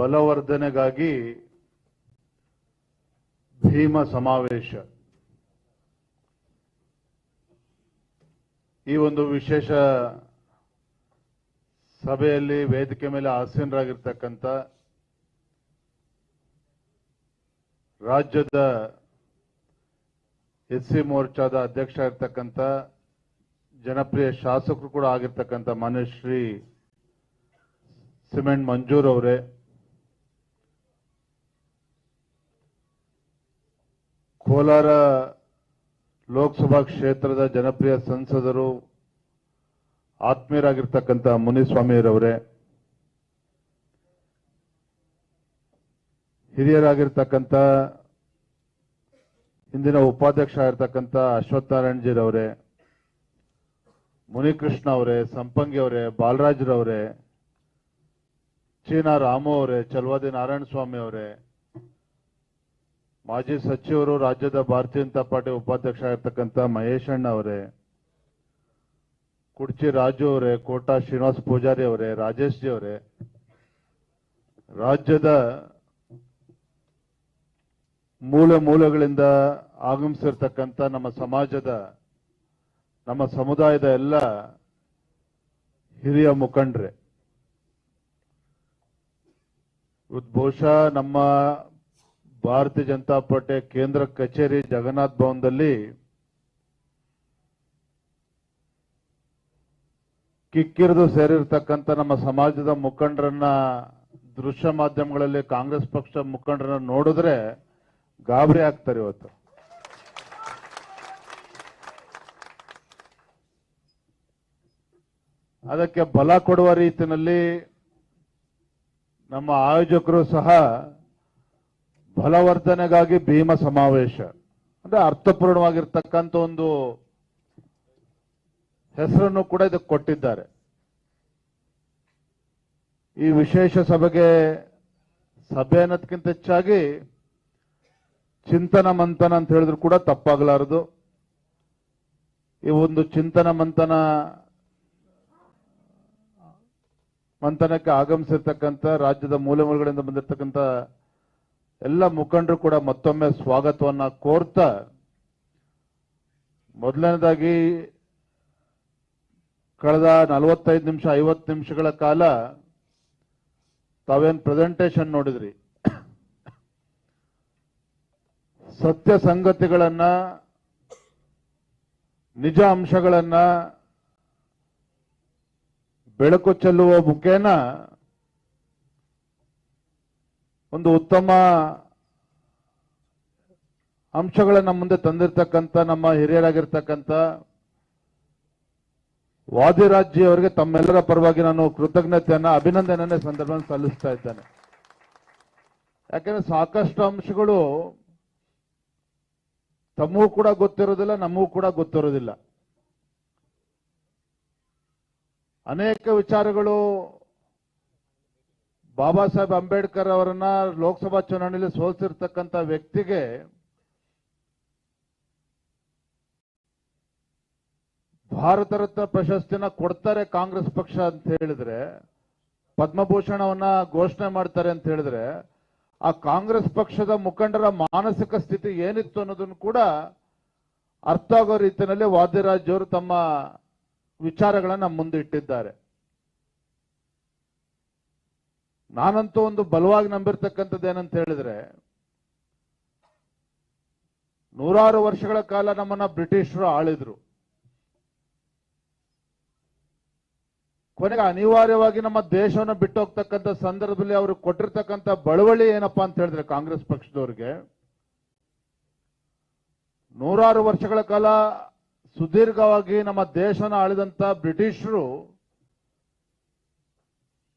ಬಲವರ್ಧನೆಗಾಗಿ ಭೀಮ ಸಮಾವೇಶ. ಈ ಒಂದು ವಿಶೇಷ ಸಭೆಯಲ್ಲಿ ವೇದಿಕೆ ಮೇಲೆ ಆಸೀನರಾಗಿರ್ತಕ್ಕಂಥ ರಾಜ್ಯದ ಎಸ್ ಸಿ ಮೋರ್ಚಾದ ಅಧ್ಯಕ್ಷ ಇರ್ತಕ್ಕಂಥ ಜನಪ್ರಿಯ ಶಾಸಕರು ಕೂಡ ಆಗಿರ್ತಕ್ಕಂಥ ಮನಶ್ರೀ ಶ್ರೀ ಸಿಮೆಂಟ್ ಮಂಜೂರ್ ಅವರೇ ಕೋಲಾರ ಲೋಕಸಭಾ ಕ್ಷೇತ್ರದ ಜನಪ್ರಿಯ ಸಂಸದರು ಆತ್ಮೀಯರಾಗಿರ್ತಕ್ಕಂಥ ಮುನಿಸ್ವಾಮಿಯವರೇ ಹಿರಿಯರಾಗಿರ್ತಕ್ಕಂಥ ಹಿಂದಿನ ಉಪಾಧ್ಯಕ್ಷ ಆಗಿರ್ತಕ್ಕಂಥ ಅಶ್ವತ್ಥನಾರಾಯಣಜಿರವರೇ ಮುನಿಕೃಷ್ಣ ಅವರೇ, ಸಂಪಂಗಿ ಅವರೇ, ಬಾಲರಾಜ್ರವರೇ, ಚೀನಾ ರಾಮು ಅವರೇ ಚಲ್ವಾದಿ ನಾರಾಯಣ ಸ್ವಾಮಿ ಅವರೇ ಮಾಜಿ ಸಚಿವರು ರಾಜ್ಯದ ಭಾರತೀಯ ಜನತಾ ಪಾರ್ಟಿ ಉಪಾಧ್ಯಕ್ಷ ಆಗಿರ್ತಕ್ಕಂಥ ಮಹೇಶ್ ಅಣ್ಣ ಅವರೇ, ಕುಡ್ಚಿ ರಾಜು ಅವರೇ, ಕೋಟಾ ಶ್ರೀನಿವಾಸ್ ಪೂಜಾರಿ ಅವರೇ, ರಾಜೇಶ್ ಜಿ ಅವರೇ, ರಾಜ್ಯದ ಮೂಲ ಮೂಲಗಳಿಂದ ಆಗಮಿಸಿರ್ತಕ್ಕಂಥ ನಮ್ಮ ಸಮಾಜದ, ನಮ್ಮ ಸಮುದಾಯದ ಎಲ್ಲ ಹಿರಿಯ ಮುಖಂಡ್ರೆ ಇವತ್ತು ಬಹುಶಃ ನಮ್ಮ ಭಾರತೀಯ ಜನತಾ ಪಾರ್ಟಿ ಕೇಂದ್ರ ಕಚೇರಿ ಜಗನ್ನಾಥ್ ಭವನದಲ್ಲಿ ಕಿಕ್ಕಿರಿದು ಸೇರಿರ್ತಕ್ಕಂಥ ನಮ್ಮ ಸಮಾಜದ ಮುಖಂಡರನ್ನ ದೃಶ್ಯ ಮಾಧ್ಯಮಗಳಲ್ಲಿ ಕಾಂಗ್ರೆಸ್ ಪಕ್ಷ ಮುಖಂಡರನ್ನ ನೋಡಿದ್ರೆ ಗಾಬರಿ ಆಗ್ತಾರೆ ಇವತ್ತು. ಅದಕ್ಕೆ ಬಲ ಕೊಡುವ ರೀತಿಯಲ್ಲಿ ನಮ್ಮ ಆಯೋಜಕರು ಸಹ ಬಲವರ್ಧನೆಗಾಗಿ ಭೀಮ ಸಮಾವೇಶ. ಅಂದ್ರೆ ಅರ್ಥಪೂರ್ಣವಾಗಿರ್ತಕ್ಕಂಥ ಒಂದು ಹೆಸರನ್ನು ಕೂಡ ಇದಕ್ಕೆ ಕೊಟ್ಟಿದ್ದಾರೆ. ಈ ವಿಶೇಷ ಸಭೆಗೆ ಸಭೆ ಅನ್ನೋದಕ್ಕಿಂತ ಹೆಚ್ಚಾಗಿ ಚಿಂತನ ಮಂಥನ ಅಂತ ಹೇಳಿದ್ರು ಕೂಡ ತಪ್ಪಾಗಲಾರದು. ಈ ಒಂದು ಚಿಂತನ ಮಂಥನ ಮಂಥನಕ್ಕೆ ಆಗಮಿಸಿರ್ತಕ್ಕಂಥ ರಾಜ್ಯದ ಮೂಲೆ ಮೂಲಗಳಿಂದ ಬಂದಿರತಕ್ಕಂಥ ಎಲ್ಲ ಮುಖಂಡರು ಕೂಡ ಮತ್ತೊಮ್ಮೆ ಸ್ವಾಗತವನ್ನ ಕೋರ್ತಾ ಮೊದಲನೇದಾಗಿ ಕಳೆದ ನಲವತ್ತೈದು ನಿಮಿಷ, ಐವತ್ತು ನಿಮಿಷಗಳ ಕಾಲ ತಾವೇನ್ ಪ್ರೆಸೆಂಟೇಶನ್ ನೋಡಿದ್ರಿ. ಸತ್ಯ ಸಂಗತಿಗಳನ್ನ, ನಿಜ ಅಂಶಗಳನ್ನ ಬೆಳಕು ಚೆಲ್ಲುವ ಮುಖೇನ ಒಂದು ಉತ್ತಮ ಅಂಶಗಳನ್ನ ಮುಂದೆ ತಂದಿರತಕ್ಕಂಥ ನಮ್ಮ ಹಿರಿಯರಾಗಿರ್ತಕ್ಕಂಥ ವಾದಿರಾಜ್ಯ ಅವರಿಗೆ ತಮ್ಮೆಲ್ಲರ ಪರವಾಗಿ ನಾನು ಕೃತಜ್ಞತೆಯನ್ನ ಅಭಿನಂದನೆ ಸಂದರ್ಭ ಸಲ್ಲಿಸ್ತಾ ಇದ್ದೇನೆ. ಯಾಕಂದ್ರೆ ಸಾಕಷ್ಟು ಅಂಶಗಳು ತಮಗೂ ಕೂಡ ಗೊತ್ತಿರೋದಿಲ್ಲ, ನಮಗೂ ಕೂಡ ಗೊತ್ತಿರೋದಿಲ್ಲ. ಅನೇಕ ವಿಚಾರಗಳು ಬಾಬಾ ಸಾಹೇಬ್ ಅಂಬೇಡ್ಕರ್ ಅವರನ್ನ ಲೋಕಸಭಾ ಚುನಾವಣೆಯಲ್ಲಿ ಸೋಲ್ಸಿರ್ತಕ್ಕಂಥ ವ್ಯಕ್ತಿಗೆ ಭಾರತ ರತ್ನ ಪ್ರಶಸ್ತಿನ ಕೊಡ್ತಾರೆ ಕಾಂಗ್ರೆಸ್ ಪಕ್ಷ ಅಂತ ಹೇಳಿದ್ರೆ ಪದ್ಮಭೂಷಣವನ್ನ ಘೋಷಣೆ ಮಾಡ್ತಾರೆ ಅಂತ ಹೇಳಿದ್ರೆ, ಆ ಕಾಂಗ್ರೆಸ್ ಪಕ್ಷದ ಮುಖಂಡರ ಮಾನಸಿಕ ಸ್ಥಿತಿ ಏನಿತ್ತು ಅನ್ನೋದನ್ನು ಕೂಡ ಅರ್ಥ ಆಗೋ ರೀತಿಯಲ್ಲಿ ವಾದ್ಯರಾಜ್ ಅವರು ತಮ್ಮ ವಿಚಾರಗಳನ್ನ ಮುಂದೆ ಇಟ್ಟಿದ್ದಾರೆ ನಾನಂತೂ ಒಂದು ಬಲವಾಗಿ ನಂಬಿರ್ತಕ್ಕಂಥದ್ದು ಏನಂತ ಹೇಳಿದ್ರೆ, ನೂರಾರು ವರ್ಷಗಳ ಕಾಲ ನಮ್ಮನ್ನ ಬ್ರಿಟಿಷರು ಆಳಿದ್ರು. ಕೊನೆಗೆ ಅನಿವಾರ್ಯವಾಗಿ ನಮ್ಮ ದೇಶವನ್ನು ಬಿಟ್ಟು ಹೋಗ್ತಕ್ಕಂಥ ಸಂದರ್ಭದಲ್ಲಿ ಅವರು ಕೊಟ್ಟಿರ್ತಕ್ಕಂಥ ಬಳವಳಿ ಏನಪ್ಪಾ ಅಂತ ಹೇಳಿದ್ರೆ ಕಾಂಗ್ರೆಸ್ ಪಕ್ಷದವ್ರಿಗೆ, ನೂರಾರು ವರ್ಷಗಳ ಕಾಲ ಸುದೀರ್ಘವಾಗಿ ನಮ್ಮ ದೇಶನ ಆಳಿದಂತ ಬ್ರಿಟಿಷರು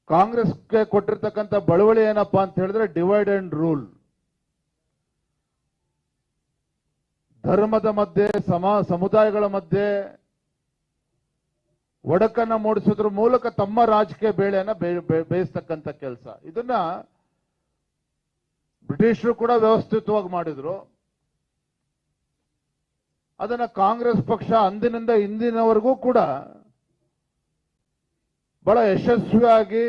ಕಾಂಗ್ರೆಸ್ಗೆ ಕೊಟ್ಟಿರ್ತಕ್ಕಂಥ ಬಳವಳಿ ಏನಪ್ಪಾ ಅಂತ ಹೇಳಿದ್ರೆ ಡಿವೈಡ್ ಅಂಡ್ ರೂಲ್ ಧರ್ಮದ ಮಧ್ಯೆ, ಸಮ, ಸಮುದಾಯಗಳ ಮಧ್ಯೆ ಒಡಕನ್ನ ಮೂಡಿಸೋದ್ರ ಮೂಲಕ ತಮ್ಮ ರಾಜಕೀಯ ಬೇಳೆಯನ್ನ ಬೇಯಿಸ್ತಕ್ಕಂಥ ಕೆಲಸ. ಇದನ್ನ ಬ್ರಿಟಿಷರು ಕೂಡ ವ್ಯವಸ್ಥಿತವಾಗಿ ಮಾಡಿದ್ರು. ಅದನ್ನ ಕಾಂಗ್ರೆಸ್ ಪಕ್ಷ ಅಂದಿನಿಂದ ಇಂದಿನವರೆಗೂ ಕೂಡ ಬಹಳ ಯಶಸ್ವಿಯಾಗಿ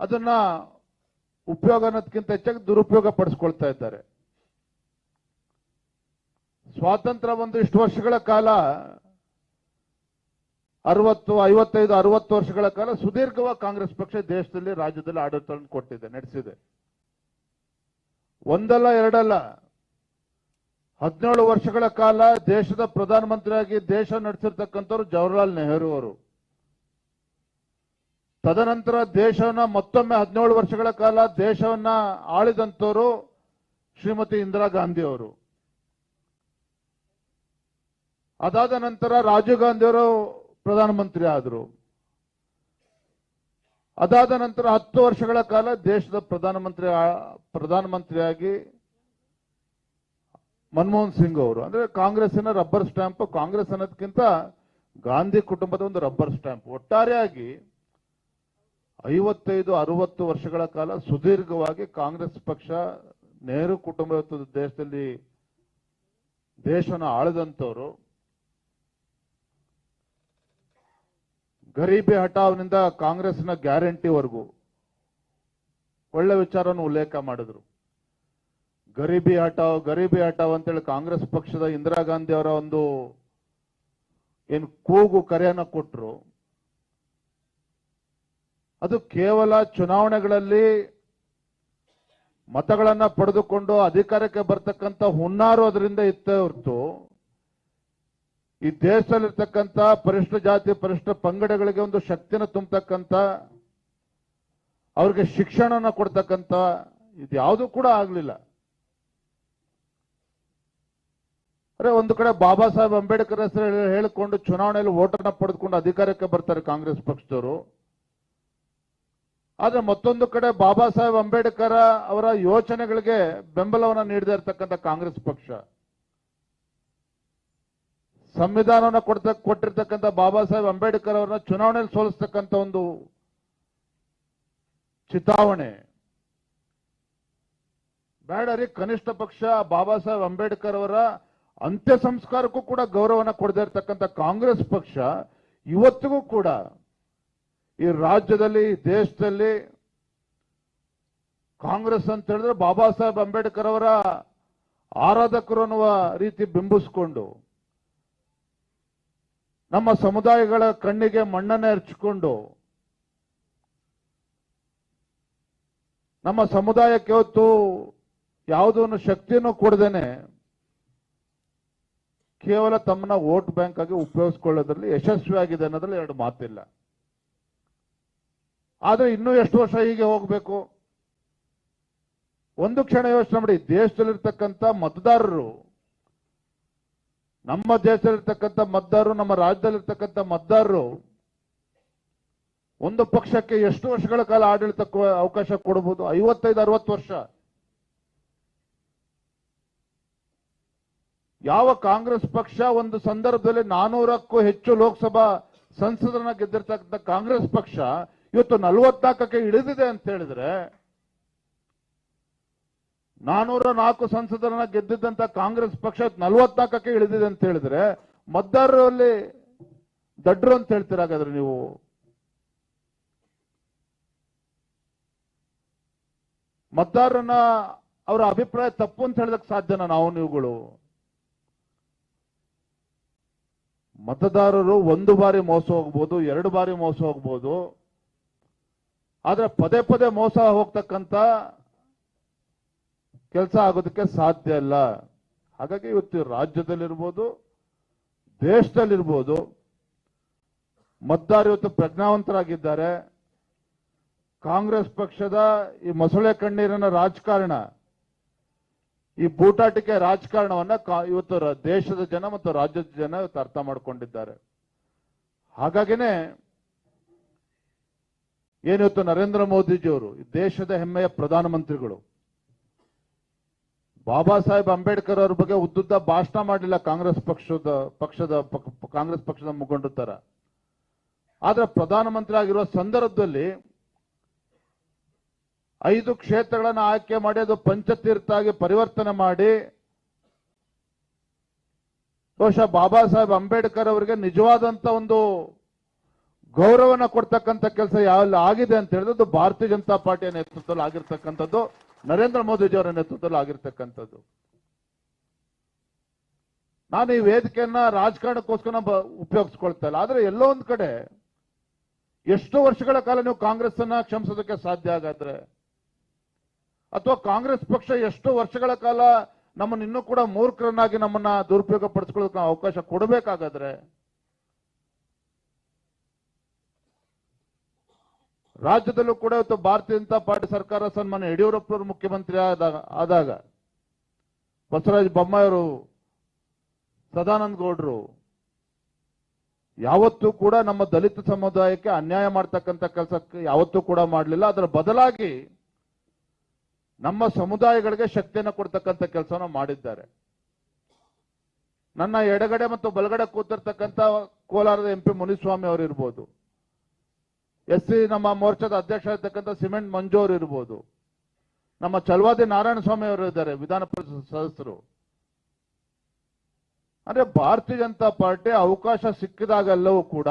ಅದನ್ನ ಉಪಯೋಗ ಅನ್ನೋದಕ್ಕಿಂತ ಹೆಚ್ಚಾಗಿ ದುರುಪಯೋಗ ಪಡಿಸ್ಕೊಳ್ತಾ ಇದ್ದಾರೆ. ಸ್ವಾತಂತ್ರ್ಯ ಒಂದು ಇಷ್ಟು ವರ್ಷಗಳ ಕಾಲ, ಅರವತ್ತು, ಐವತ್ತೈದು, ಅರವತ್ತು ವರ್ಷಗಳ ಕಾಲ ಸುದೀರ್ಘವಾಗಿ ಕಾಂಗ್ರೆಸ್ ಪಕ್ಷ ದೇಶದಲ್ಲಿ ರಾಜ್ಯದಲ್ಲಿ ಆಡಳಿತವನ್ನು ಕೊಟ್ಟಿದೆ, ನಡೆಸಿದೆ. ಒಂದಲ್ಲ ಎರಡಲ್ಲ ಹದಿನೇಳು ವರ್ಷಗಳ ಕಾಲ ದೇಶದ ಪ್ರಧಾನಮಂತ್ರಿಯಾಗಿ ದೇಶ ನಡೆಸಿರ್ತಕ್ಕಂಥವ್ರು ಜವಾಹರ್ಲಾಲ್ ನೆಹರು ಅವರು. ತದನಂತರ ದೇಶವನ್ನ ಮತ್ತೊಮ್ಮೆ ಹದಿನೇಳು ವರ್ಷಗಳ ಕಾಲ ದೇಶವನ್ನ ಆಳಿದಂಥವರು ಶ್ರೀಮತಿ ಇಂದಿರಾ ಗಾಂಧಿ ಅವರು. ಅದಾದ ನಂತರ ರಾಜೀವ್ ಗಾಂಧಿ ಅವರು ಪ್ರಧಾನಮಂತ್ರಿ ಆದರು. ಅದಾದ ನಂತರ ಹತ್ತು ವರ್ಷಗಳ ಕಾಲ ದೇಶದ ಪ್ರಧಾನಮಂತ್ರಿ ಪ್ರಧಾನಮಂತ್ರಿಯಾಗಿ ಮನಮೋಹನ್ ಸಿಂಗ್ ಅವರು. ಅಂದ್ರೆ ಕಾಂಗ್ರೆಸ್ಸಿನ ರಬ್ಬರ್ ಸ್ಟ್ಯಾಂಪ್, ಕಾಂಗ್ರೆಸ್ ಅನ್ನೋದಕ್ಕಿಂತ ಗಾಂಧಿ ಕುಟುಂಬದ ಒಂದು ರಬ್ಬರ್ ಸ್ಟ್ಯಾಂಪ್. ಒಟ್ಟಾರೆಯಾಗಿ ಐವತ್ತೈದು, ಅರವತ್ತು ವರ್ಷಗಳ ಕಾಲ ಸುದೀರ್ಘವಾಗಿ ಕಾಂಗ್ರೆಸ್ ಪಕ್ಷ ನೆಹರು ಕುಟುಂಬ ದೇಶದಲ್ಲಿ ದೇಶವನ್ನು ಆಳದಂತವರು ಗರೀಬಿ ಹಠಾವ್ನಿಂದ ಕಾಂಗ್ರೆಸ್ನ ಗ್ಯಾರಂಟಿವರೆಗೂ ಒಳ್ಳೆ ವಿಚಾರವನ್ನು ಉಲ್ಲೇಖ ಮಾಡಿದ್ರು. ಗರೀಬಿ ಹಟಾವ್ ಗರೀಬಿ ಹಟಾವ್ ಅಂತೇಳಿ ಕಾಂಗ್ರೆಸ್ ಪಕ್ಷದ ಇಂದಿರಾ ಗಾಂಧಿ ಅವರ ಒಂದು ಏನು ಕೂಗು ಕರೆಯನ್ನ ಕೊಟ್ಟರು ಅದು ಕೇವಲ ಚುನಾವಣೆಗಳಲ್ಲಿ ಮತಗಳನ್ನ ಪಡೆದುಕೊಂಡು ಅಧಿಕಾರಕ್ಕೆ ಬರ್ತಕ್ಕಂಥ ಹುನ್ನಾರು ಅದರಿಂದ ಇತ್ತೇ ಹೊರತು ಈ ದೇಶದಲ್ಲಿರ್ತಕ್ಕಂಥ ಪರಿಷ್ಠ ಜಾತಿ, ಪರಿಷ್ಠ ಪಂಗಡಗಳಿಗೆ ಒಂದು ಶಕ್ತಿನ ತುಂಬತಕ್ಕಂಥ, ಅವ್ರಿಗೆ ಶಿಕ್ಷಣನ ಕೊಡ್ತಕ್ಕಂಥ ಇದ್ಯಾವುದು ಕೂಡ ಆಗ್ಲಿಲ್ಲ. ಅರೆ, ಒಂದು ಕಡೆ ಬಾಬಾ ಸಾಹೇಬ್ ಅಂಬೇಡ್ಕರ್ ಹೆಸರು ಹೇಳಿಕೊಂಡು ಚುನಾವಣೆಯಲ್ಲಿ ವೋಟರ್ನ ಪಡೆದುಕೊಂಡು ಅಧಿಕಾರಕ್ಕೆ ಬರ್ತಾರೆ ಕಾಂಗ್ರೆಸ್ ಪಕ್ಷದವರು. ಆದ್ರೆ ಮತ್ತೊಂದು ಕಡೆ ಬಾಬಾ ಸಾಹೇಬ್ ಅಂಬೇಡ್ಕರ್ ಅವರ ಯೋಚನೆಗಳಿಗೆ ಬೆಂಬಲವನ್ನ ನೀಡದೇ ಇರತಕ್ಕಂಥ ಕಾಂಗ್ರೆಸ್ ಪಕ್ಷ. ಸಂವಿಧಾನವನ್ನು ಕೊಡ್ತ, ಕೊಟ್ಟಿರ್ತಕ್ಕಂಥ ಬಾಬಾ ಸಾಹೇಬ್ ಅಂಬೇಡ್ಕರ್ ಅವರನ್ನ ಚುನಾವಣೆಯಲ್ಲಿ ಸೋಲಿಸ್ತಕ್ಕಂಥ ಒಂದು ಚಿತಾವಣೆ. ಬೇಡ ರೀ ಕನಿಷ್ಠ ಪಕ್ಷ ಬಾಬಾ ಸಾಹೇಬ್ ಅಂಬೇಡ್ಕರ್ ಅವರ ಅಂತ್ಯ ಸಂಸ್ಕಾರಕ್ಕೂ ಕೂಡ ಗೌರವನ ಕೊಡದೇ ಇರತಕ್ಕಂಥ ಕಾಂಗ್ರೆಸ್ ಪಕ್ಷ ಇವತ್ತಿಗೂ ಕೂಡ ಈ ರಾಜ್ಯದಲ್ಲಿ ದೇಶದಲ್ಲಿ ಕಾಂಗ್ರೆಸ್ ಅಂತ ಹೇಳಿದ್ರೆ ಬಾಬಾ ಸಾಹೇಬ್ ಅಂಬೇಡ್ಕರ್ ಅವರ ಆರಾಧಕರು ಅನ್ನುವ ರೀತಿ ಬಿಂಬಿಸ್ಕೊಂಡು, ನಮ್ಮ ಸಮುದಾಯಗಳ ಕಣ್ಣಿಗೆ ಮಣ್ಣನ್ನ ಎರಚಿಕೊಂಡು, ನಮ್ಮ ಸಮುದಾಯಕ್ಕೆ ಹೊತ್ತು ಯಾವುದನ್ನು ಶಕ್ತಿಯನ್ನು ಕೊಡದೇನೆ ಕೇವಲ ತಮ್ಮನ್ನ ವೋಟ್ ಬ್ಯಾಂಕ್ ಆಗಿ ಉಪಯೋಗಿಸ್ಕೊಳ್ಳೋದ್ರಲ್ಲಿ ಯಶಸ್ವಿಯಾಗಿದೆ ಅನ್ನೋದ್ರಲ್ಲಿ ಎರಡು ಮಾತಿಲ್ಲ. ಆದ್ರೆ ಇನ್ನೂ ಎಷ್ಟು ವರ್ಷ ಹೀಗೆ ಹೋಗಬೇಕು? ಒಂದು ಕ್ಷಣ ಯೋಚನೆ ಮಾಡಿ ದೇಶದಲ್ಲಿರ್ತಕ್ಕಂತ ಮತದಾರರು, ನಮ್ಮ ದೇಶದಲ್ಲಿರ್ತಕ್ಕಂಥ ಮತದಾರರು, ನಮ್ಮ ರಾಜ್ಯದಲ್ಲಿರ್ತಕ್ಕಂಥ ಮತದಾರರು ಒಂದು ಪಕ್ಷಕ್ಕೆ ಎಷ್ಟು ವರ್ಷಗಳ ಕಾಲ ಆಡಳಿತಕ್ಕೆ ಅವಕಾಶ ಕೊಡಬಹುದು ಐವತ್ತೈದು, ಅರವತ್ತು ವರ್ಷ. ಯಾವ ಕಾಂಗ್ರೆಸ್ ಪಕ್ಷ ಒಂದು ಸಂದರ್ಭದಲ್ಲಿ ನಾನೂರಕ್ಕೂ ಹೆಚ್ಚು ಲೋಕಸಭಾ ಸಂಸದರನ್ನ ಗೆದ್ದಿರ್ತಕ್ಕಂಥ ಕಾಂಗ್ರೆಸ್ ಪಕ್ಷ ಇವತ್ತು ನಲವತ್ನಾಲ್ಕಕ್ಕೆ ಇಳಿದಿದೆ ಅಂತ ಹೇಳಿದ್ರೆ ನಾನೂರ ನಾಲ್ಕು ಸಂಸದರನ್ನ ಗೆದ್ದಿದ್ದಂತ ಕಾಂಗ್ರೆಸ್ ಪಕ್ಷ ನಲವತ್ನಾಲ್ಕಕ್ಕೆ ಇಳಿದಿದೆ ಅಂತ ಹೇಳಿದ್ರೆ ಮತದಾರರಲ್ಲಿ ದಡ್ರು ಅಂತ ಹೇಳ್ತೀರ ಹಾಗಾದ್ರೆ ನೀವು? ಮತದಾರರನ್ನ ಅವರ ಅಭಿಪ್ರಾಯ ತಪ್ಪು ಅಂತ ಹೇಳದಕ್ಕೆ ಸಾಧ್ಯನಾ ನಾವು ನೀವುಗಳು? ಮತದಾರರು ಒಂದು ಬಾರಿ ಮೋಸ ಹೋಗ್ಬೋದು, ಎರಡು ಬಾರಿ ಮೋಸ ಹೋಗ್ಬೋದು. ಆದ್ರೆ ಪದೇ ಪದೇ ಮೋಸ ಹೋಗ್ತಕ್ಕಂತ ಕೆಲಸ ಆಗೋದಕ್ಕೆ ಸಾಧ್ಯ ಇಲ್ಲ. ಹಾಗಾಗಿ ಇವತ್ತು ರಾಜ್ಯದಲ್ಲಿರ್ಬೋದು, ದೇಶದಲ್ಲಿರ್ಬೋದು ಮತದಾರ ಇವತ್ತು ಪ್ರಜ್ಞಾವಂತರಾಗಿದ್ದಾರೆ. ಕಾಂಗ್ರೆಸ್ ಪಕ್ಷದ ಈ ಮೊಸಳೆ ಕಣ್ಣೀರಿನ ರಾಜಕಾರಣ ಈ ಬೂಟಾಟಿಕೆ ರಾಜಕಾರಣವನ್ನ ಇವತ್ತು ದೇಶದ ಜನ ಮತ್ತು ರಾಜ್ಯದ ಜನ ಇವತ್ತು ಅರ್ಥ ಮಾಡ್ಕೊಂಡಿದ್ದಾರೆ. ಹಾಗಾಗಿನೇ ಏನಿವತ್ತು ನರೇಂದ್ರ ಮೋದಿಜಿಯವರು ದೇಶದ ಹೆಮ್ಮೆಯ ಪ್ರಧಾನಮಂತ್ರಿಗಳು, ಬಾಬಾ ಸಾಹೇಬ್ ಅಂಬೇಡ್ಕರ್ ಅವ್ರ ಬಗ್ಗೆ ಉದ್ದುದ್ದ ಭಾಷಣ ಮಾಡಲಿಲ್ಲ ಕಾಂಗ್ರೆಸ್ ಪಕ್ಷದ ಪಕ್ಷದ, ಪಕ್- ಕಾಂಗ್ರೆಸ್ ಪಕ್ಷದ ಮುಖಂಡರ ತರ. ಆದ್ರೆ ಪ್ರಧಾನಮಂತ್ರಿ ಆಗಿರುವ ಸಂದರ್ಭದಲ್ಲಿ ಐದು ಕ್ಷೇತ್ರಗಳನ್ನು ಆಯ್ಕೆ ಮಾಡಿ ಅದು ಪಂಚತೀರ್ಥ ಆಗಿ ಪರಿವರ್ತನೆ ಮಾಡಿ, ಬಹುಶಃ ಬಾಬಾ ಸಾಹೇಬ್ ಅಂಬೇಡ್ಕರ್ ಅವರಿಗೆ ನಿಜವಾದಂತ ಒಂದು ಗೌರವನ ಕೊಡ್ತಕ್ಕಂಥ ಕೆಲಸ ಯಾವೆಲ್ಲ ಆಗಿದೆ ಅಂತ ಹೇಳಿದ್ರೆ ಅದು ಭಾರತೀಯ ಜನತಾ ಪಾರ್ಟಿಯ ನೇತೃತ್ವದಲ್ಲಿ ಆಗಿರ್ತಕ್ಕಂಥದ್ದು, ನರೇಂದ್ರ ಮೋದಿಜಿಯವರ ನೇತೃತ್ವದಲ್ಲಿ ಆಗಿರ್ತಕ್ಕಂಥದ್ದು. ನಾನು ಈ ವೇದಿಕೆಯನ್ನ ರಾಜಕಾರಣಕ್ಕೋಸ್ಕರ ಉಪಯೋಗಿಸ್ಕೊಳ್ತಾ ಇಲ್ಲ. ಆದ್ರೆ ಎಲ್ಲೋ ಒಂದ್ ಕಡೆ, ಎಷ್ಟು ವರ್ಷಗಳ ಕಾಲ ನೀವು ಕಾಂಗ್ರೆಸ್ ಅನ್ನ ಕ್ಷಮಿಸೋದಕ್ಕೆ ಸಾಧ್ಯ ಆಗಾದ್ರೆ ಅಥವಾ ಕಾಂಗ್ರೆಸ್ ಪಕ್ಷ ಎಷ್ಟು ವರ್ಷಗಳ ಕಾಲ ನಮ್ಮನ್ನ ಇನ್ನೂ ಕೂಡ ಮೂರ್ಖರನ್ನಾಗಿ ನಮ್ಮನ್ನ ದುರುಪಯೋಗ ಪಡಿಸ್ಕೊಳ್ಳೋಕೆ ಅವಕಾಶ ಕೊಡಬೇಕಾಗಾದ್ರೆ ರಾಜ್ಯದಲ್ಲೂ ಕೂಡ ಇವತ್ತು ಭಾರತೀಯ ಜನತಾ ಪಾರ್ಟಿ ಸರ್ಕಾರ ಸನ್ಮಾನ್ಯ ಯಡಿಯೂರಪ್ಪನವರು ಮುಖ್ಯಮಂತ್ರಿ ಆದಾಗ ಆದಾಗ ಬಸವರಾಜ ಬೊಮ್ಮಾಯಿಯವರು, ಸದಾನಂದ ಗೌಡರು ಯಾವತ್ತೂ ಕೂಡ ನಮ್ಮ ದಲಿತ ಸಮುದಾಯಕ್ಕೆ ಅನ್ಯಾಯ ಮಾಡ್ತಕ್ಕಂಥ ಕೆಲಸಕ್ಕೆ ಯಾವತ್ತೂ ಕೂಡ ಮಾಡಲಿಲ್ಲ. ಅದರ ಬದಲಾಗಿ ನಮ್ಮ ಸಮುದಾಯಗಳಿಗೆ ಶಕ್ತಿಯನ್ನು ಕೊಡ್ತಕ್ಕಂಥ ಕೆಲಸವನ್ನು ಮಾಡಿದ್ದಾರೆ. ನನ್ನ ಎಡಗಡೆ ಮತ್ತು ಬಲಗಡೆ ಕೂತಿರ್ತಕ್ಕಂಥ ಕೋಲಾರದ ಎಂ ಪಿ ಮುನಿಸ್ವಾಮಿ ಅವರು ಇರ್ಬೋದು. ಎಸ್ ಸಿ ನಮ್ಮ ಮೋರ್ಚಾದ ಅಧ್ಯಕ್ಷ ಇರ್ತಕ್ಕಂಥ ಸಿಮೆಂಟ್ ಮಂಜು ಅವರು ಇರ್ಬೋದು. ನಮ್ಮ ಚಲವಾದಿ ನಾರಾಯಣ ಸ್ವಾಮಿ ಅವರು ಇದ್ದಾರೆ, ವಿಧಾನ ಪರಿಷತ್ ಸದಸ್ಯರು. ಅಂದ್ರೆ ಭಾರತೀಯ ಜನತಾ ಪಾರ್ಟಿ ಅವಕಾಶ ಸಿಕ್ಕಿದಾಗೆಲ್ಲವೂ ಕೂಡ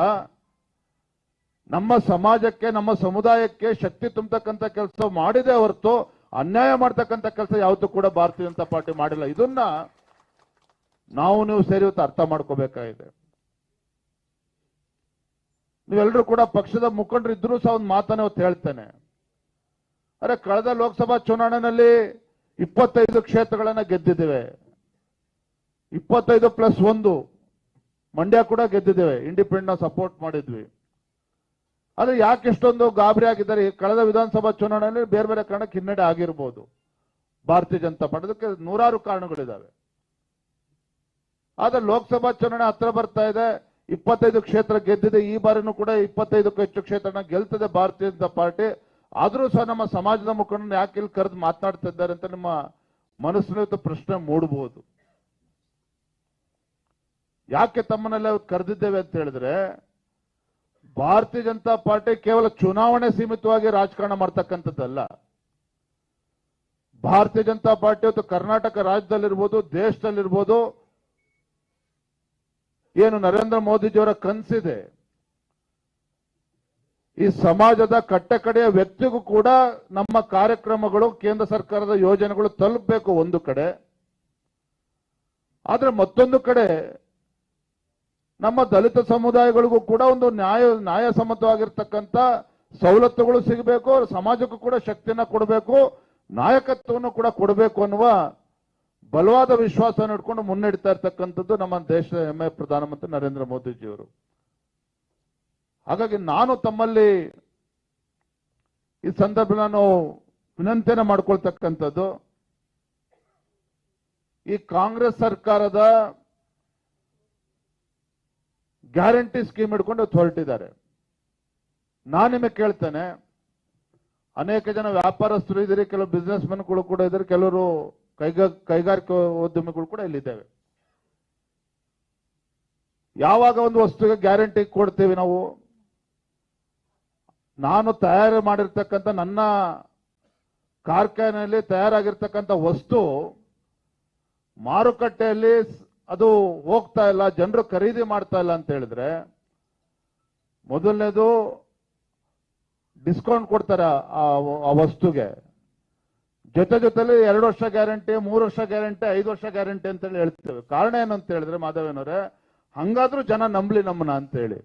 ನಮ್ಮ ಸಮಾಜಕ್ಕೆ, ನಮ್ಮ ಸಮುದಾಯಕ್ಕೆ ಶಕ್ತಿ ತುಂಬತಕ್ಕಂಥ ಕೆಲಸ ಮಾಡಿದೆ ಹೊರತು ಅನ್ಯಾಯ ಮಾಡ್ತಕ್ಕಂಥ ಕೆಲಸ ಯಾವತ್ತೂ ಕೂಡ ಭಾರತೀಯ ಜನತಾ ಪಾರ್ಟಿ ಮಾಡಿಲ್ಲ. ಇದನ್ನ ನಾವು, ನೀವು ಸೇರಿ ಇವತ್ತು ಅರ್ಥ ಮಾಡ್ಕೋಬೇಕಾಗಿದೆ. ನೀವೆಲ್ಲರೂ ಕೂಡ ಪಕ್ಷದ ಮುಖಂಡರು ಇದ್ರೂ ಸಹ ಒಂದು ಮಾತನ್ನ ಇವತ್ತು ಹೇಳ್ತೇನೆ. ಅರೆ, ಕಳೆದ ಲೋಕಸಭಾ ಚುನಾವಣೆಯಲ್ಲಿ ಇಪ್ಪತ್ತೈದು ಕ್ಷೇತ್ರಗಳನ್ನ ಗೆದ್ದಿದ್ದೇವೆ. ಇಪ್ಪತ್ತೈದು ಪ್ಲಸ್ ಒಂದು ಮಂಡ್ಯ ಕೂಡ ಗೆದ್ದಿದ್ದೇವೆ. ಇಂಡಿಪೆಂಡೆಂಟ್ ಸಪೋರ್ಟ್ ಮಾಡಿದ್ವಿ. ಆದ್ರೆ ಯಾಕೆ ಇಷ್ಟೊಂದು ಗಾಬರಿ ಆಗಿದ್ದಾರೆ? ಕಳೆದ ವಿಧಾನಸಭಾ ಚುನಾವಣೆಯಲ್ಲಿ ಬೇರೆ ಬೇರೆ ಕಾರಣಕ್ಕೆ ಹಿನ್ನಡೆ ಆಗಿರ್ಬೋದು. ಭಾರತೀಯ ಜನತಾ ಪಕ್ಷದಕ್ಕೆ ನೂರಾರು ಕಾರಣಗಳಿದಾವೆ ಆದ್ರೆ ಲೋಕಸಭಾ ಚುನಾವಣೆ ಹತ್ರ ಬರ್ತಾ ಇದೆ. ಇಪ್ಪತ್ತೈದು ಕ್ಷೇತ್ರ ಗೆದ್ದಿದೆ. ಈ ಬಾರಿನೂ ಕೂಡ ಇಪ್ಪತ್ತೈದಕ್ಕೂ ಹೆಚ್ಚು ಕ್ಷೇತ್ರನ ಗೆಲ್ತದೆ ಭಾರತೀಯ ಜನತಾ ಪಾರ್ಟಿ. ಆದ್ರೂ ಸಹ ನಮ್ಮ ಸಮಾಜದ ಮುಖಂಡನ ಯಾಕೆ ಇಲ್ಲಿ ಕರೆದು ಮಾತನಾಡ್ತಾ ಇದ್ದಾರೆ ಅಂತ ನಿಮ್ಮ ಮನಸ್ಸಿನ ಪ್ರಶ್ನೆ ಮೂಡಬಹುದು. ಯಾಕೆ ತಮ್ಮನ್ನೆಲ್ಲ ಕರೆದಿದ್ದೇವೆ ಅಂತ ಹೇಳಿದ್ರೆ ಭಾರತೀಯ ಜನತಾ ಪಾರ್ಟಿ ಕೇವಲ ಚುನಾವಣೆ ಸೀಮಿತವಾಗಿ ರಾಜಕಾರಣ ಮಾಡ್ತಕ್ಕಂಥದ್ದಲ್ಲ. ಭಾರತೀಯ ಜನತಾ ಪಾರ್ಟಿ ಅಥವಾ ಕರ್ನಾಟಕ ರಾಜ್ಯದಲ್ಲಿರ್ಬೋದು, ದೇಶದಲ್ಲಿರ್ಬೋದು, ಏನು ನರೇಂದ್ರ ಮೋದಿಜಿಯವರ ಕನಸಿದೆ. ಈ ಸಮಾಜದ ಕಟ್ಟಕಡೆಯ ವ್ಯಕ್ತಿಗೂ ಕೂಡ ನಮ್ಮ ಕಾರ್ಯಕ್ರಮಗಳು, ಕೇಂದ್ರ ಸರ್ಕಾರದ ಯೋಜನೆಗಳು ತಲುಪಬೇಕು ಒಂದು ಕಡೆ. ಆದ್ರೆ ಮತ್ತೊಂದು ಕಡೆ ನಮ್ಮ ದಲಿತ ಸಮುದಾಯಗಳಿಗೂ ಕೂಡ ಒಂದು ನ್ಯಾಯ, ನ್ಯಾಯಸಮ್ಮತವಾಗಿರ್ತಕ್ಕಂಥ ಸವಲತ್ತುಗಳು ಸಿಗಬೇಕು, ಸಮಾಜಕ್ಕೂ ಕೂಡ ಶಕ್ತಿಯನ್ನ ಕೊಡಬೇಕು, ನಾಯಕತ್ವವನ್ನು ಕೂಡ ಕೊಡಬೇಕು ಅನ್ನುವ ಬಲವಾದ ವಿಶ್ವಾಸ ಇಟ್ಕೊಂಡು ಮುನ್ನಡೀತಾ ಇರ್ತಕ್ಕಂಥದ್ದು ನಮ್ಮ ದೇಶದ ಹೆಮ್ಮೆ ಪ್ರಧಾನಮಂತ್ರಿ ನರೇಂದ್ರ ಮೋದಿಜಿಯವರು. ಹಾಗಾಗಿ ನಾನು ತಮ್ಮಲ್ಲಿ ಈ ಸಂದರ್ಭ ನಾನು ವಿನಂತಿಯನ್ನು ಮಾಡ್ಕೊಳ್ತಕ್ಕಂಥದ್ದು, ಈ ಕಾಂಗ್ರೆಸ್ ಸರ್ಕಾರದ ಗ್ಯಾರಂಟಿ ಸ್ಕೀಮ್ ಹಿಡ್ಕೊಂಡು ಅವತ್ತು ಹೊರಟಿದ್ದಾರೆ. ನಾನು ನಿಮಗೆ ಕೇಳ್ತೇನೆ, ಅನೇಕ ಜನ ವ್ಯಾಪಾರಸ್ಥರು ಇದ್ದೀರಿ, ಕೆಲವು ಬಿಸ್ನೆಸ್ಗಳು ಕೂಡ ಇದ್ದಾರೆ, ಕೆಲವರು ಕೈಗಾ, ಕೈಗಾರಿಕಾ ಉದ್ಯಮಿಗಳು ಕೂಡ ಇಲ್ಲಿದ್ದೇವೆ. ಯಾವಾಗ ಒಂದು ವಸ್ತುಗೆ ಗ್ಯಾರಂಟಿ ಕೊಡ್ತೇವೆ ನಾವು? ನಾನು ತಯಾರು ಮಾಡಿರ್ತಕ್ಕಂಥ ನನ್ನ ಕಾರ್ಖಾನೆಯಲ್ಲಿ ತಯಾರಾಗಿರ್ತಕ್ಕಂಥ ವಸ್ತು ಮಾರುಕಟ್ಟೆಯಲ್ಲಿ ಅದು ಹೋಗ್ತಾ ಇಲ್ಲ, ಜನರು ಖರೀದಿ ಮಾಡ್ತಾ ಇಲ್ಲ ಅಂತ ಹೇಳಿದ್ರೆ, ಮೊದಲನೇದು ಡಿಸ್ಕೌಂಟ್ ಕೊಡ್ತಾರೆ ಆ ವಸ್ತುಗೆ. ಜೊತೆ ಜೊತೆಲಿ ಎರಡು ವರ್ಷ ಗ್ಯಾರಂಟಿ, ಮೂರು ವರ್ಷ ಗ್ಯಾರಂಟಿ, ಐದು ವರ್ಷ ಗ್ಯಾರಂಟಿ ಅಂತೇಳಿ ಹೇಳ್ತೇವೆ. ಕಾರಣ ಏನು ಅಂತ ಹೇಳಿದ್ರೆ, ಮಾಧವೇನವ್ರೆ, ಹಂಗಾದ್ರೂ ಜನ ನಂಬ್ಲಿ ನಮ್ಮನ್ನ ಅಂತೇಳಿ.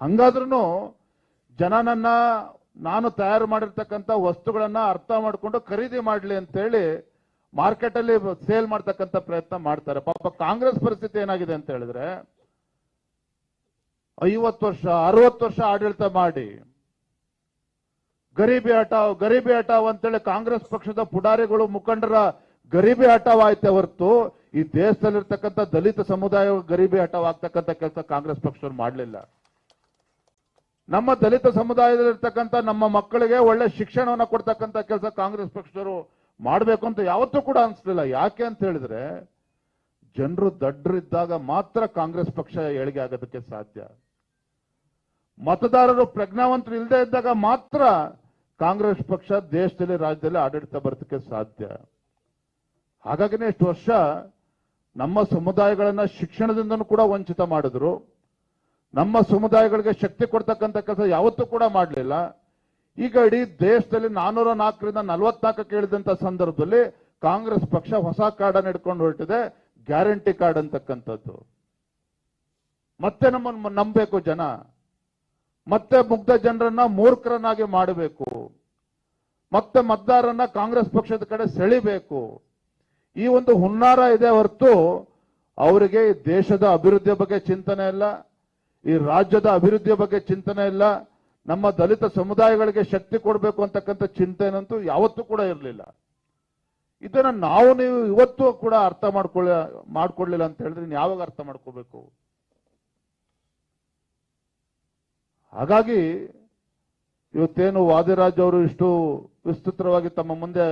ಹಂಗಾದ್ರೂ ಜನ ನನ್ನ, ನಾನು ತಯಾರು ಮಾಡಿರ್ತಕ್ಕಂಥ ವಸ್ತುಗಳನ್ನ ಅರ್ಥ ಮಾಡಿಕೊಂಡು ಖರೀದಿ ಮಾಡಲಿ ಅಂತೇಳಿ ಮಾರ್ಕೆಟ್ ಅಲ್ಲಿ ಸೇಲ್ ಮಾಡ್ತಕ್ಕಂಥ ಪ್ರಯತ್ನ ಮಾಡ್ತಾರೆ. ಪಾಪ ಕಾಂಗ್ರೆಸ್ ಪರಿಸ್ಥಿತಿ ಏನಾಗಿದೆ ಅಂತ ಹೇಳಿದ್ರೆ, ಐವತ್ತು ವರ್ಷ, ಅರವತ್ತು ವರ್ಷ ಆಡಳಿತ ಮಾಡಿ, ಗರೀಬಿ ಹಟಾವ್ ಗರೀಬಿ ಹಟಾವ್ ಅಂತೇಳಿ ಕಾಂಗ್ರೆಸ್ ಪಕ್ಷದ ಪುಡಾರಿಗಳು ಮುಖಂಡರ ಗರೀಬಿ ಹಟಾವ್ ಆಯ್ತೆ ಹೊರತು, ಈ ದೇಶದಲ್ಲಿರ್ತಕ್ಕಂಥ ದಲಿತ ಸಮುದಾಯ ಗರೀಬಿ ಹಟಾವ್ ಆಗ್ತಕ್ಕಂಥ ಕೆಲಸ ಕಾಂಗ್ರೆಸ್ ಪಕ್ಷದವ್ರು ಮಾಡಲಿಲ್ಲ. ನಮ್ಮ ದಲಿತ ಸಮುದಾಯದಲ್ಲಿರ್ತಕ್ಕಂಥ ನಮ್ಮ ಮಕ್ಕಳಿಗೆ ಒಳ್ಳೆ ಶಿಕ್ಷಣವನ್ನ ಕೊಡ್ತಕ್ಕಂಥ ಕೆಲಸ ಕಾಂಗ್ರೆಸ್ ಪಕ್ಷದವರು ಮಾಡಬೇಕು ಅಂತ ಯಾವತ್ತೂ ಕೂಡ ಅನ್ಸ್ಲಿಲ್ಲ. ಯಾಕೆ ಅಂತ ಹೇಳಿದ್ರೆ, ಜನರು ದಡ್ಡರಿದ್ದಾಗ ಮಾತ್ರ ಕಾಂಗ್ರೆಸ್ ಪಕ್ಷ ಏಳಿಗೆ ಆಗೋದಕ್ಕೆ ಸಾಧ್ಯ. ಮತದಾರರು ಪ್ರಜ್ಞಾವಂತರು ಇಲ್ಲದೆ ಇದ್ದಾಗ ಮಾತ್ರ ಕಾಂಗ್ರೆಸ್ ಪಕ್ಷ ದೇಶದಲ್ಲಿ ರಾಜ್ಯದಲ್ಲಿ ಆಡಳಿತ ಬರೋದಕ್ಕೆ ಸಾಧ್ಯ. ಹಾಗಾಗಿನೇ ಇಷ್ಟು ವರ್ಷ ನಮ್ಮ ಸಮುದಾಯಗಳನ್ನ ಶಿಕ್ಷಣದಿಂದನೂ ಕೂಡ ವಂಚಿತ ಮಾಡಿದ್ರು. ನಮ್ಮ ಸಮುದಾಯಗಳಿಗೆ ಶಕ್ತಿ ಕೊಡ್ತಕ್ಕಂಥ ಕೆಲಸ ಯಾವತ್ತೂ ಕೂಡ ಮಾಡಲಿಲ್ಲ. ಈಗ ಇಡೀ ದೇಶದಲ್ಲಿ ನಾನೂರ ನಾಲ್ಕರಿಂದ ನಲವತ್ನಾಲ್ಕಕ್ಕೆ ಇಳಿದಂತ ಸಂದರ್ಭದಲ್ಲಿ ಕಾಂಗ್ರೆಸ್ ಪಕ್ಷ ಹೊಸ ಕಾರ್ಡನ್ನು ಹಿಡ್ಕೊಂಡು ಹೊರಟಿದೆ, ಗ್ಯಾರಂಟಿ ಕಾರ್ಡ್ ಅಂತಕ್ಕಂಥದ್ದು. ಮತ್ತೆ ನಮ್ಮನ್ನು ನಂಬಬೇಕು ಜನ. ಮತ್ತೆ ಮುಗ್ಧ ಜನರನ್ನ ಮೂರ್ಖರನ್ನಾಗಿ ಮಾಡಬೇಕು. ಮತ್ತೆ ಮತದಾರರನ್ನ ಕಾಂಗ್ರೆಸ್ ಪಕ್ಷದ ಕಡೆ ಸೆಳಿಬೇಕು. ಈ ಒಂದು ಹುನ್ನಾರ ಇದೆ ಹೊರತು ಅವರಿಗೆ ದೇಶದ ಅಭಿವೃದ್ಧಿಯ ಬಗ್ಗೆ ಚಿಂತನೆ ಇಲ್ಲ, ಈ ರಾಜ್ಯದ ಅಭಿವೃದ್ಧಿಯ ಬಗ್ಗೆ ಚಿಂತನೆ ಇಲ್ಲ ನಮ್ಮ ದಲಿತ ಸಮುದಾಯಗಳಿಗೆ ಶಕ್ತಿ ಕೊಡಬೇಕು ಅಂತಕ್ಕಂಥ ಚಿಂತೆನಂತೂ ಯಾವತ್ತೂ ಕೂಡ ಇರಲಿಲ್ಲ. ಇದನ್ನ ನಾವು ನೀವು ಇವತ್ತು ಕೂಡ ಅರ್ಥ ಮಾಡ್ಕೊಳ್ಳ, ಮಾಡ್ಕೊಳ್ಳಿಲ್ಲ ಅಂತ ಹೇಳಿದ್ರೆ ಯಾವಾಗ ಅರ್ಥ ಮಾಡ್ಕೋಬೇಕು? ಹಾಗಾಗಿ ಇವತ್ತೇನು ವಾದಿರಾಜ್ ಅವರು ಇಷ್ಟು ವಿಸ್ತೃತವಾಗಿ ತಮ್ಮ ಮುಂದೆ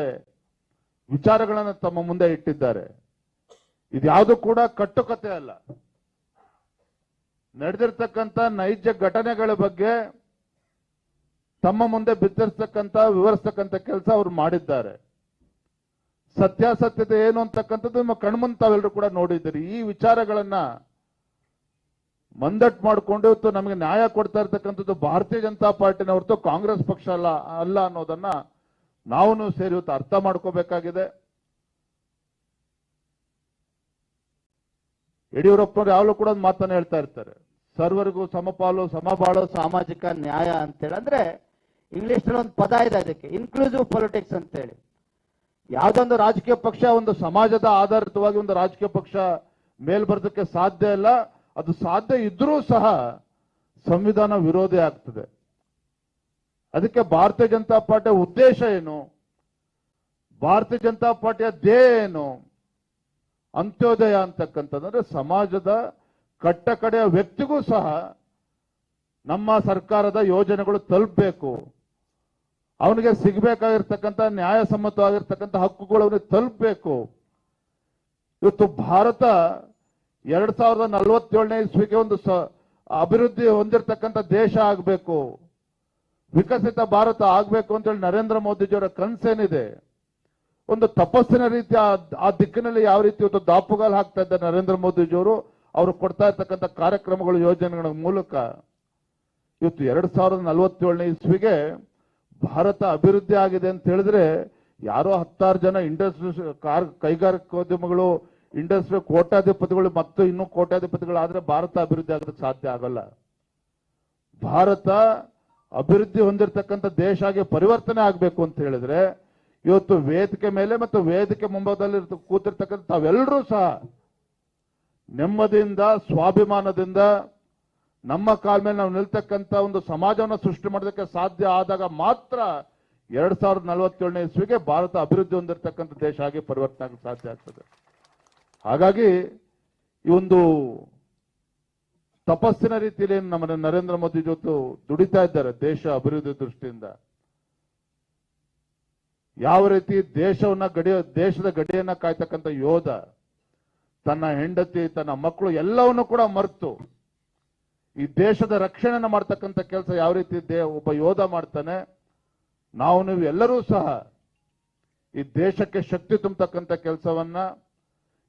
ವಿಚಾರಗಳನ್ನು ತಮ್ಮ ಮುಂದೆ ಇಟ್ಟಿದ್ದಾರೆ. ಇದ್ಯಾವುದು ಕೂಡ ಕಟ್ಟುಕತೆ ಅಲ್ಲ. ನಡೆದಿರ್ತಕ್ಕಂಥ ನೈಜ ಘಟನೆಗಳ ಬಗ್ಗೆ ತಮ್ಮ ಮುಂದೆ ಬಿತ್ತರಿಸ್ತಕ್ಕಂಥ ವಿವರಿಸ್ತಕ್ಕಂಥ ಕೆಲಸ ಅವ್ರು ಮಾಡಿದ್ದಾರೆ. ಸತ್ಯಾಸತ್ಯತೆ ಏನು ಅಂತಕ್ಕಂಥದ್ದು ನಿಮ್ಮ ಕಣ್ಮುಂದು ತಾವೆಲ್ಲರೂ ಕೂಡ ನೋಡಿದ್ದೀರಿ. ಈ ವಿಚಾರಗಳನ್ನ ಮಂದಟ್ ಮಾಡಿಕೊಂಡು ಇವತ್ತು ನಮಗೆ ನ್ಯಾಯ ಕೊಡ್ತಾ ಇರ್ತಕ್ಕಂಥದ್ದು ಭಾರತೀಯ ಜನತಾ ಪಾರ್ಟಿನ ಹೊರತು ಕಾಂಗ್ರೆಸ್ ಪಕ್ಷ ಅಲ್ಲ ಅಲ್ಲ ಅನ್ನೋದನ್ನ ನಾವು ಸೇರಿ ಇವತ್ತು ಅರ್ಥ ಮಾಡ್ಕೋಬೇಕಾಗಿದೆ. ಯಡಿಯೂರಪ್ಪನವ್ರು ಯಾವಾಗಲೂ ಕೂಡ ಒಂದು ಮಾತನ್ನ ಹೇಳ್ತಾ ಇರ್ತಾರೆ. ಸರ್ವರಿಗೂ ಸಮಪಾಲು, ಸಮಬಾಳು, ಸಾಮಾಜಿಕ ನ್ಯಾಯ ಅಂತೇಳಿ ಅಂದ್ರೆ ಇಂಗ್ಲಿಷ್ನಲ್ಲಿ ಒಂದು ಪದ ಇದೆ ಅದಕ್ಕೆ ಇನ್ಕ್ಲೂಸಿವ್ ಪೊಲಿಟಿಕ್ಸ್ ಅಂತೇಳಿ. ಯಾವ್ದೊಂದು ರಾಜಕೀಯ ಪಕ್ಷ ಒಂದು ಸಮಾಜದ ಆಧಾರಿತವಾಗಿ ಒಂದು ರಾಜಕೀಯ ಪಕ್ಷ ಮೇಲ್ಬರ್ದಕ್ಕೆ ಸಾಧ್ಯ ಇಲ್ಲ, ಅದು ಸಾಧ್ಯ ಇದ್ರೂ ಸಹ ಸಂವಿಧಾನ ವಿರೋಧಿ ಆಗ್ತದೆ. ಅದಕ್ಕೆ ಭಾರತೀಯ ಜನತಾ ಪಾರ್ಟಿಯ ಉದ್ದೇಶ ಏನು? ಭಾರತೀಯ ಜನತಾ ಪಾರ್ಟಿಯ ಧ್ಯೇಯ ಏನು? ಅಂತ್ಯೋದಯ ಅಂತಕ್ಕಂಥದ್ದು ಸಮಾಜದ ಕಟ್ಟಕಡೆಯ ವ್ಯಕ್ತಿಗೂ ಸಹ ನಮ್ಮ ಸರ್ಕಾರದ ಯೋಜನೆಗಳು ತಲುಪಬೇಕು. ಅವನಿಗೆ ಸಿಗಬೇಕಾಗಿರ್ತಕ್ಕಂಥ ನ್ಯಾಯಸಮ್ಮತವಾಗಿರ್ತಕ್ಕಂಥ ಹಕ್ಕುಗಳು ಅವನಿಗೆ ತಲುಪಬೇಕು. ಇವತ್ತು ಭಾರತ ಎರಡ್ ಸಾವಿರದ ನಲವತ್ತೇಳನೇ ಇಸ್ವಿಗೆ ಒಂದು ಅಭಿವೃದ್ಧಿ ಹೊಂದಿರತಕ್ಕಂಥ ದೇಶ ಆಗಬೇಕು. ವಿಕಸಿತ ಭಾರತ ಆಗಬೇಕು ಅಂತೇಳಿ ನರೇಂದ್ರ ಮೋದಿಜಿಯವರ ಕನಸೇನಿದೆ. ಒಂದು ತಪಸ್ಸಿನ ರೀತಿ ಆ- ಆ ದಿಕ್ಕಿನಲ್ಲಿ ಯಾವ ರೀತಿ ಇವತ್ತು ದಾಪುಗಾಲು ಹಾಕ್ತಾ ಇದ್ದಾರೆ ನರೇಂದ್ರ ಮೋದಿಜಿಯವರು, ಅವರು ಕೊಡ್ತಾ ಇರ್ತಕ್ಕಂಥ ಕಾರ್ಯಕ್ರಮಗಳು, ಯೋಜನೆಗಳ ಮೂಲಕ. ಇವತ್ತು ಎರಡ್ ಸಾವಿರದ ನಲವತ್ತೇಳನೇ ಇಸ್ವಿಗೆ ಭಾರತ ಅಭಿವೃದ್ಧಿ ಆಗಿದೆ ಅಂತ ಹೇಳಿದ್ರೆ ಯಾರೋ ಹತ್ತಾರು ಜನ ಇಂಡಸ್ಟ್ರಿ ಕಾರ್ ಕೈಗಾರಿಕೋದ್ಯಮಗಳು, ಇಂಡಸ್ಟ್ರಿ ಕೋಟ್ಯಾಧಿಪತಿಗಳು ಮತ್ತು ಇನ್ನೂ ಕೋಟ್ಯಾಧಿಪತಿಗಳು ಆದ್ರೆ ಭಾರತ ಅಭಿವೃದ್ಧಿ ಆಗೋದಕ್ಕೆ ಸಾಧ್ಯ ಆಗಲ್ಲ. ಭಾರತ ಅಭಿವೃದ್ಧಿ ಹೊಂದಿರತಕ್ಕಂಥ ದೇಶ ಆಗಿ ಪರಿವರ್ತನೆ ಆಗಬೇಕು ಅಂತ ಹೇಳಿದ್ರೆ ಇವತ್ತು ವೇದಿಕೆ ಮೇಲೆ ಮತ್ತು ವೇದಿಕೆ ಮುಂಭಾಗದಲ್ಲಿ ಕೂತಿರ್ತಕ್ಕಂಥ ತಾವೆಲ್ಲರೂ ಸಹ ನೆಮ್ಮದಿಯಿಂದ, ಸ್ವಾಭಿಮಾನದಿಂದ ನಮ್ಮ ಕಾಲ ಮೇಲೆ ನಾವು ನಿಲ್ತಕ್ಕಂಥ ಒಂದು ಸಮಾಜವನ್ನು ಸೃಷ್ಟಿ ಮಾಡೋದಕ್ಕೆ ಸಾಧ್ಯ ಆದಾಗ ಮಾತ್ರ ಎರಡ್ ಸಾವಿರದ ನಲವತ್ತೇಳನೇ ಇಸ್ವಿಗೆ ಭಾರತ ಅಭಿವೃದ್ಧಿ ಹೊಂದಿರತಕ್ಕಂಥ ದೇಶ ಆಗಿ ಪರಿವರ್ತನೆ ಆಗಕ್ಕೆ ಸಾಧ್ಯ ಆಗ್ತದೆ. ಹಾಗಾಗಿ ಈ ಒಂದು ತಪಸ್ಸಿನ ರೀತಿಯಲ್ಲಿ ನಮ್ಮ ನರೇಂದ್ರ ಮೋದಿ ಜೊತೆ ದುಡಿತಾ ಇದ್ದಾರೆ ದೇಶ ಅಭಿವೃದ್ಧಿ ದೃಷ್ಟಿಯಿಂದ. ಯಾವ ರೀತಿ ದೇಶವನ್ನ ಗಡಿಯ ದೇಶದ ಗಡಿಯನ್ನ ಕಾಯ್ತಕ್ಕಂಥ ಯೋಧ, ತನ್ನ ಹೆಂಡತಿ, ತನ್ನ ಮಕ್ಕಳು ಎಲ್ಲವನ್ನು ಕೂಡ ಮರೆತು ಈ ದೇಶದ ರಕ್ಷಣೆನ ಮಾಡ್ತಕ್ಕಂಥ ಕೆಲಸ ಯಾವ ರೀತಿ ದೇ, ಒಬ್ಬ ಯೋಧ ಮಾಡ್ತಾನೆ, ನಾವು ನೀವು ಎಲ್ಲರೂ ಸಹ ಈ ದೇಶಕ್ಕೆ ಶಕ್ತಿ ತುಂಬತಕ್ಕಂಥ ಕೆಲಸವನ್ನ,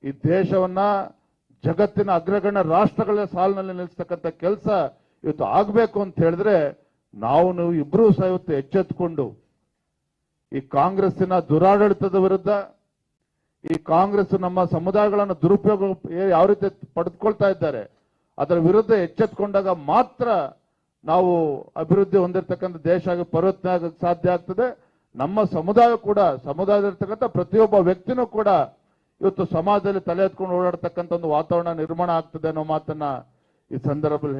ಈ ದೇಶವನ್ನ ಜಗತ್ತಿನ ಅಗ್ರಗಣ್ಯ ರಾಷ್ಟ್ರಗಳ ಸಾಲಿನಲ್ಲಿ ನಿಲ್ಲಿಸ್ತಕ್ಕಂಥ ಕೆಲಸ ಇವತ್ತು ಆಗ್ಬೇಕು ಅಂತ ಹೇಳಿದ್ರೆ, ನಾವು ನೀವು ಇಬ್ಬರೂ ಸಹ ಇವತ್ತು ಎಚ್ಚೆತ್ತುಕೊಂಡು ಈ ಕಾಂಗ್ರೆಸ್ಸಿನ ದುರಾಡಳಿತದ ವಿರುದ್ಧ, ಈ ಕಾಂಗ್ರೆಸ್ ನಮ್ಮ ಸಮುದಾಯಗಳನ್ನು ದುರುಪಯೋಗ, ಯಾವ ರೀತಿ ಪಡೆದುಕೊಳ್ತಾ ಇದ್ದಾರೆ ಅದರ ವಿರುದ್ಧ ಎಚ್ಚೆತ್ಕೊಂಡಾಗ ಮಾತ್ರ ನಾವು ಅಭಿವೃದ್ಧಿ ಹೊಂದಿರತಕ್ಕಂಥ ದೇಶ ಆಗಿ ಪರಿವರ್ತನೆ ಆಗಕ್ಕೆ ಸಾಧ್ಯ ಆಗ್ತದೆ. ನಮ್ಮ ಸಮುದಾಯ ಕೂಡ ಸಮುದಾಯದಲ್ಲಿರ್ತಕ್ಕಂಥ ಪ್ರತಿಯೊಬ್ಬ ವ್ಯಕ್ತಿನೂ ಕೂಡ ಇವತ್ತು ಸಮಾಜದಲ್ಲಿ ತಲೆ ಎತ್ಕೊಂಡು ಓಡಾಡ್ತಕ್ಕಂಥ ಒಂದು ವಾತಾವರಣ ನಿರ್ಮಾಣ ಆಗ್ತದೆ ಅನ್ನೋ ಮಾತನ್ನ ಈ ಸಂದರ್ಭದಲ್ಲಿ